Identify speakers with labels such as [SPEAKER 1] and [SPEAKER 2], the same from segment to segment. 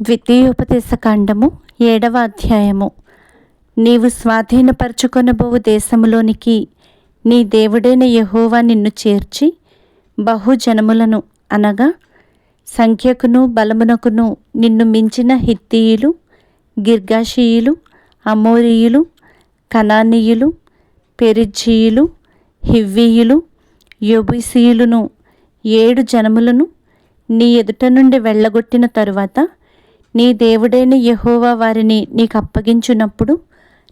[SPEAKER 1] ద్వితీయోపదేశ కాండము ఏడవ అధ్యాయము. నీవు స్వాధీనపరచుకొనబోవు దేశములోనికి నీ దేవుడైన యహోవా నిన్ను చేర్చి బహుజనములను అనగా సంఖ్యకును బలమునకును నిన్ను మించిన హిత్తీయులు గిర్గాషీయులు అమోరీయులు కనానీయులు పెరిజీయులు హివ్వీయులు యొబుసీయులను ఏడు జనములను నీ ఎదుట నుండి వెళ్ళగొట్టిన తరువాత నీ దేవుడైన యహోవా వారిని నీకు అప్పగించున్నప్పుడు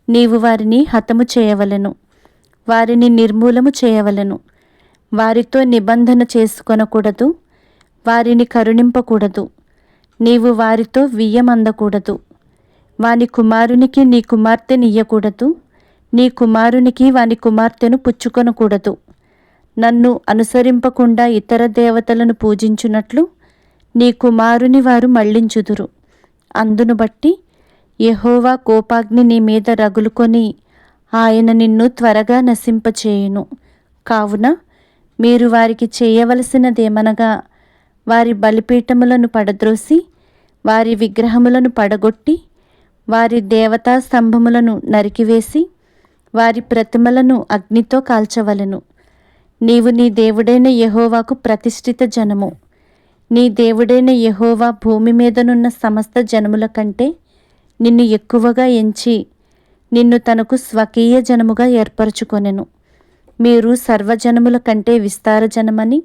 [SPEAKER 1] నీవు వారిని హతము చేయవలను. వారిని నిర్మూలము చేయవలను. వారితో నిబంధన చేసుకొనకూడదు. వారిని కరుణింపకూడదు. నీవు వారితో వియ్యమందకూడదు. వాని కుమారునికి నీ కుమార్తెనియ్యకూడదు నీ కుమారునికి వాని కుమార్తెను పుచ్చుకొనకూడదు. నన్ను అనుసరింపకుండా ఇతర దేవతలను పూజించున్నట్లు నీ కుమారుని వారు మళ్ళించుదురు. అందును బట్టి యహోవా కోపాగ్ని నీ మీద రగులుకొని ఆయన నిన్ను త్వరగా నశింపచేయును. కావున మీరు వారికి చేయవలసినదేమనగా వారి బలిపీఠములను పడద్రోసి వారి విగ్రహములను పడగొట్టి వారి దేవతా స్తంభములను నరికివేసి వారి ప్రతిమలను అగ్నితో కాల్చవలెను. నీవు నీ దేవుడైన యహోవాకు ప్రతిష్ఠిత జనము. నీ దేవుడైన యహోవా భూమి మీదనున్న సమస్త జనముల కంటే నిన్ను ఎక్కువగా ఎంచి నిన్ను తనకు స్వకీయ జనముగా ఏర్పరచుకొనెను. మీరు సర్వజనముల కంటే విస్తార జనమని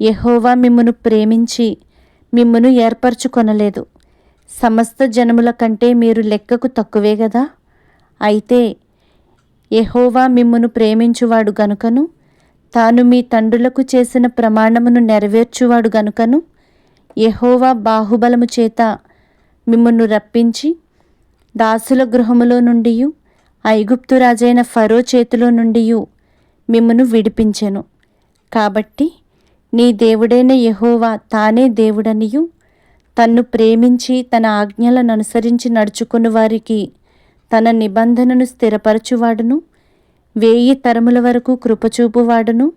[SPEAKER 1] యహోవా మిమ్మును ప్రేమించి మిమ్మును ఏర్పరచుకొనలేదు. సమస్త జనముల కంటే మీరు లెక్కకు తక్కువే కదా అయితే యహోవా మిమ్మును ప్రేమించువాడు గనుకను తాను మీ తండ్రులకు చేసిన ప్రమాణమును నెరవేర్చువాడు గనుకను యహోవా బాహుబలము చేత మిమ్మల్ని రప్పించి దాసుల గృహములో నుండి ఐగుప్తు రాజైన ఫరో చేతిలో నుండి మిమ్మను విడిపించెను. కాబట్టి నీ దేవుడైన యహోవా తానే దేవుడనియు తన్ను ప్రేమించి తన ఆజ్ఞలను అనుసరించి నడుచుకుని వారికి తన నిబంధనను స్థిరపరచువాడును. వేయి తరముల వరకు కృపచూపువాడును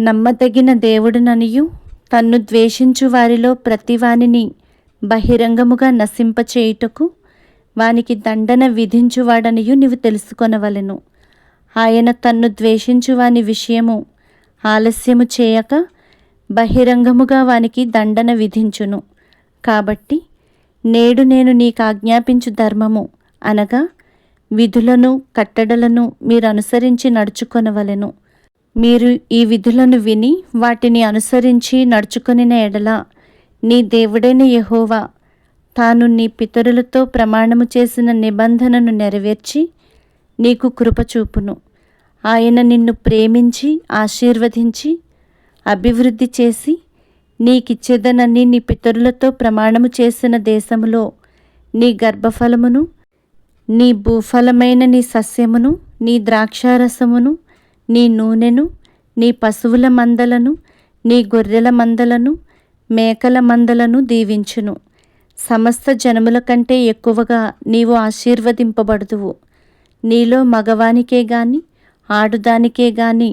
[SPEAKER 1] నమ్మదగిన దేవుడుననియు తన్ను ద్వేషించు వారిలో ప్రతివానిని బహిరంగముగా నశింపచేయుటకు వానికి దండన విధించువాడనియు నీవు తెలుసుకొనవలెను. ఆయన తన్ను ద్వేషించు వాని విషయము ఆలస్యము చేయక బహిరంగముగా వానికి దండన విధించును. కాబట్టి నేడు నేను నీకు ఆజ్ఞాపించు ధర్మము అనగా విధులను కట్టడలను మీరు అనుసరించి నడుచుకొనవలెను. మీరు ఈ విధులను విని వాటిని అనుసరించి నడుచుకొనిన ఎడల నీ దేవుడైన యహోవా తాను నీ పితరులతో ప్రమాణము చేసిన నిబంధనను నెరవేర్చి నీకు కృపచూపును ఆయన నిన్ను ప్రేమించి ఆశీర్వదించి అభివృద్ధి చేసి నీకిచ్చేదనని నీ పితరులతో ప్రమాణము చేసిన దేశములో నీ గర్భఫలమును నీ భూఫలమైన నీ సస్యమును నీ ద్రాక్షారసమును నీ నూనెను నీ పశువుల మందలను నీ గొర్రెల మందలను మేకల మందలను దీవించును. సమస్త జనముల కంటే ఎక్కువగా నీవు ఆశీర్వదింపబడుదువు. నీలో మగవానికే గాని ఆడుదానికే గాని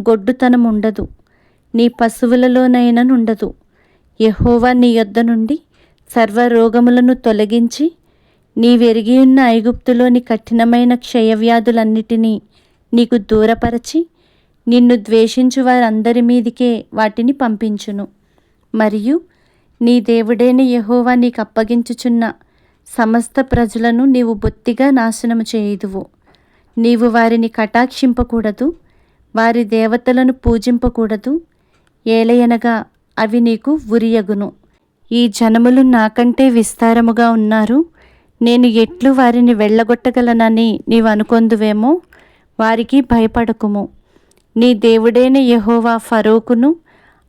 [SPEAKER 1] గొడ్డుతనం ఉండదు నీ పశువులలోనైనా ఉండదు యహోవా నీ యొద్ద నుండి సర్వరోగములను తొలగించి నీవెరిగియున్న ఐగుప్తులోని కఠినమైన క్షయవ్యాధులన్నిటినీ నీకు దూరపరచి నిన్ను ద్వేషించు వారందరి మీదికే వాటిని పంపించును. మరియు నీ దేవుడైన యహోవా నీకు అప్పగించుచున్న సమస్త ప్రజలను నీవు బొత్తిగా నాశనము చేయుదువు. నీవు వారిని కటాక్షింపకూడదు వారి దేవతలను పూజింపకూడదు ఏలయనగా అవి నీకు ఉరియగును. ఈ జనములు నాకంటే విస్తారముగా ఉన్నారు నేను ఎట్లు వారిని వెళ్ళగొట్టగలనని నీవు అనుకొందువేమో వారికి భయపడకుము. నీ దేవుడైన యహోవా ఫరోకును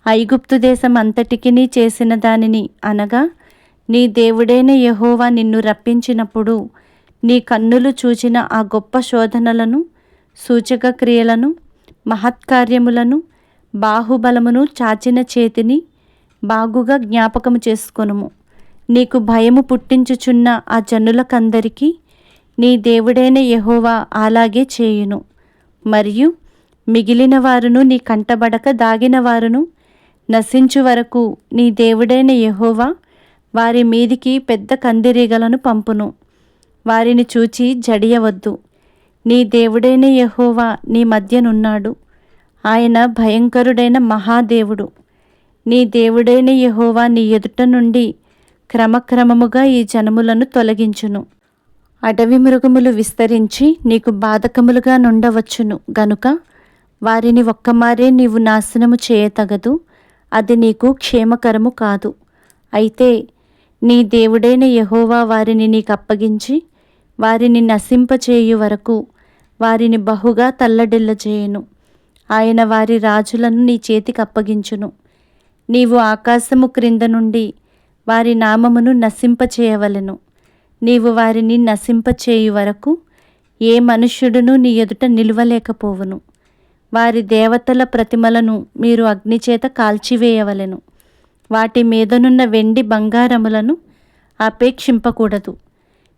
[SPEAKER 1] ఐగుప్తు దేశం అంతటికిని చేసిన దానిని అనగా నీ దేవుడైన యహోవా నిన్ను రప్పించినప్పుడు నీ కన్నులు చూచిన ఆ గొప్ప శోధనలను సూచక క్రియలను మహత్కార్యములను బాహుబలమును చాచిన చేతిని బాగుగా జ్ఞాపకము చేసుకొనుము. నీకు భయము పుట్టించుచున్న ఆ జనులకందరికీ నీ దేవుడైన యహోవా అలాగే చేయును. మరియు మిగిలిన వారును నీ కంటబడక దాగిన వారును నశించు వరకు నీ దేవుడైన యహోవా వారి మీదికి పెద్ద కందిరీగలను పంపును. వారిని చూచి జడియవద్దు. నీ దేవుడైన యహోవా నీ మధ్యనున్నాడు. ఆయన భయంకరుడైన మహాదేవుడు. నీ దేవుడైన యహోవా నీ ఎదుట నుండి క్రమక్రమముగా ఈ జనములను తొలగించును. అడవి మృగములు విస్తరించి నీకు బాధకములుగా నుండవచ్చును. గనుక వారిని ఒక్కమారే నీవు నాశనము చేయతగదు. అది నీకు క్షేమకరము కాదు. అయితే నీ దేవుడైన యహోవా వారిని నీకు అప్పగించి వారిని నశింపచేయు వరకు వారిని బహుగా తల్లడిల్లజేయును ఆయన వారి రాజులను నీ చేతికి అప్పగించును. నీవు ఆకాశము క్రింద నుండి వారి నామమును నశింపచేయవలెను. నీవు వారిని నశింపచేయు వరకు ఏ మనుష్యుడును నీ ఎదుట నిలువలేకపోవును. వారి దేవతల ప్రతిమలను మీరు అగ్నిచేత కాల్చివేయవలెను. వాటి మీదనున్న వెండి బంగారములను అపేక్షింపకూడదు.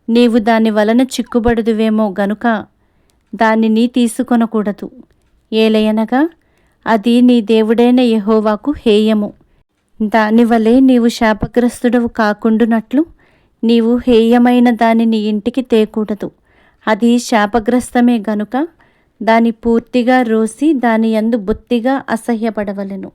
[SPEAKER 1] నీవు దాని వలన చిక్కుబడుదువేమో గనుక దానిని తీసుకొనకూడదు. ఏలయనగా అది నీ దేవుడైన యహోవాకు హేయము. దానివలే నీవు శాపగ్రస్తుడవు కాకుండునట్లు నీవు హేయమైన దానిని ఇంటికి తేకూడదు. అది శాపగ్రస్తమే గనుక దాని పూర్తిగా రోసి దాని యందు బొత్తిగా అసహ్యపడవలెను.